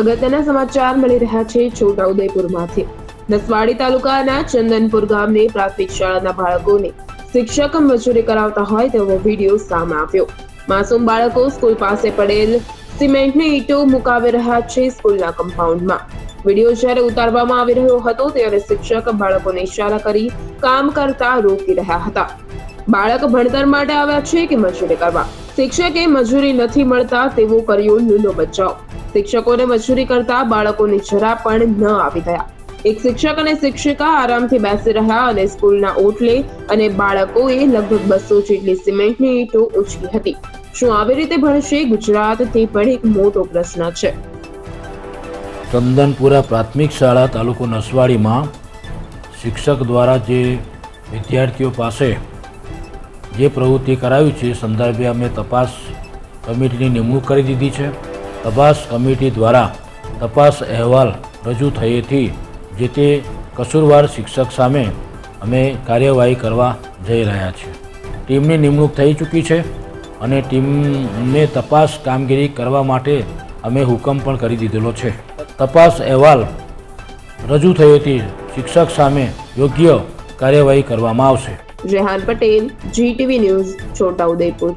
અગત્યના સમાચાર મળી રહ્યા છે છોટાઉદેપુરમાંથી. નસવાડી તાલુકાના ચંદનપુર ગામની પ્રાથમિક શાળાના બાળકોને શિક્ષક મજૂરી કરાવતા હોય તેવો વીડિયો સામે આવ્યો. માસૂમ બાળકો સ્કૂલ પાસે પડેલ સિમેન્ટની ઈટો મુકાવી રહ્યા છે સ્કૂલના કમ્પાઉન્ડમાં. વીડિયો જ્યારે ઉતારવામાં આવી રહ્યો હતો ત્યારે શિક્ષક બાળકોને ઇશારા કરી કામ કરતા રોકી રહ્યા હતા. બાળક ભણતર માટે આવ્યા છે કે મજૂરી કરવા? શિક્ષકે મજૂરી નથી મળતા તેવો કર્યો લૂલો બચાવ. શિક્ષકોને મજૂરી કરતા બાળકોને જરા પણ ન આવી ગયા. એક શિક્ષક અને શિક્ષિકા આરામથી બેસી રહ્યા અને સ્કૂલના ઓટલે અને બાળકોએ લગભગ બસો જેટલી સિમેન્ટની ઈંટો ઉછકી હતી. શું આવી રીતે ભણશે ગુજરાત તે પણ એક મોટો પ્રશ્ન છે. ચંદનપુરા પ્રાથમિક શાળા તાલુકો નસવાડીમાં શિક્ષક દ્વારા જે વિદ્યાર્થીઓ પાસે જે પ્રવૃત્તિ કરાવી છે સંદર્ભે અમે તપાસ કમિટીની નિમણૂક કરી દીધી છે. તપાસ કમિટી દ્વારા તપાસ અહેવાલ રજૂ થયેથી જે તે કસૂરવાર શિક્ષક સામે અમે કાર્યવાહી કરવા જઈ રહ્યા છીએ. ટીમની નિમણૂક થઈ ચૂકી છે અને ટીમને તપાસ કામગીરી કરવા માટે અમે હુકમ પણ કરી દીધેલો છે. તપાસ અહેવાલ રજૂ થયેથી શિક્ષક સામે યોગ્ય કાર્યવાહી કરવામાં આવશે. Rehan Patel GTV news Chhota Udepur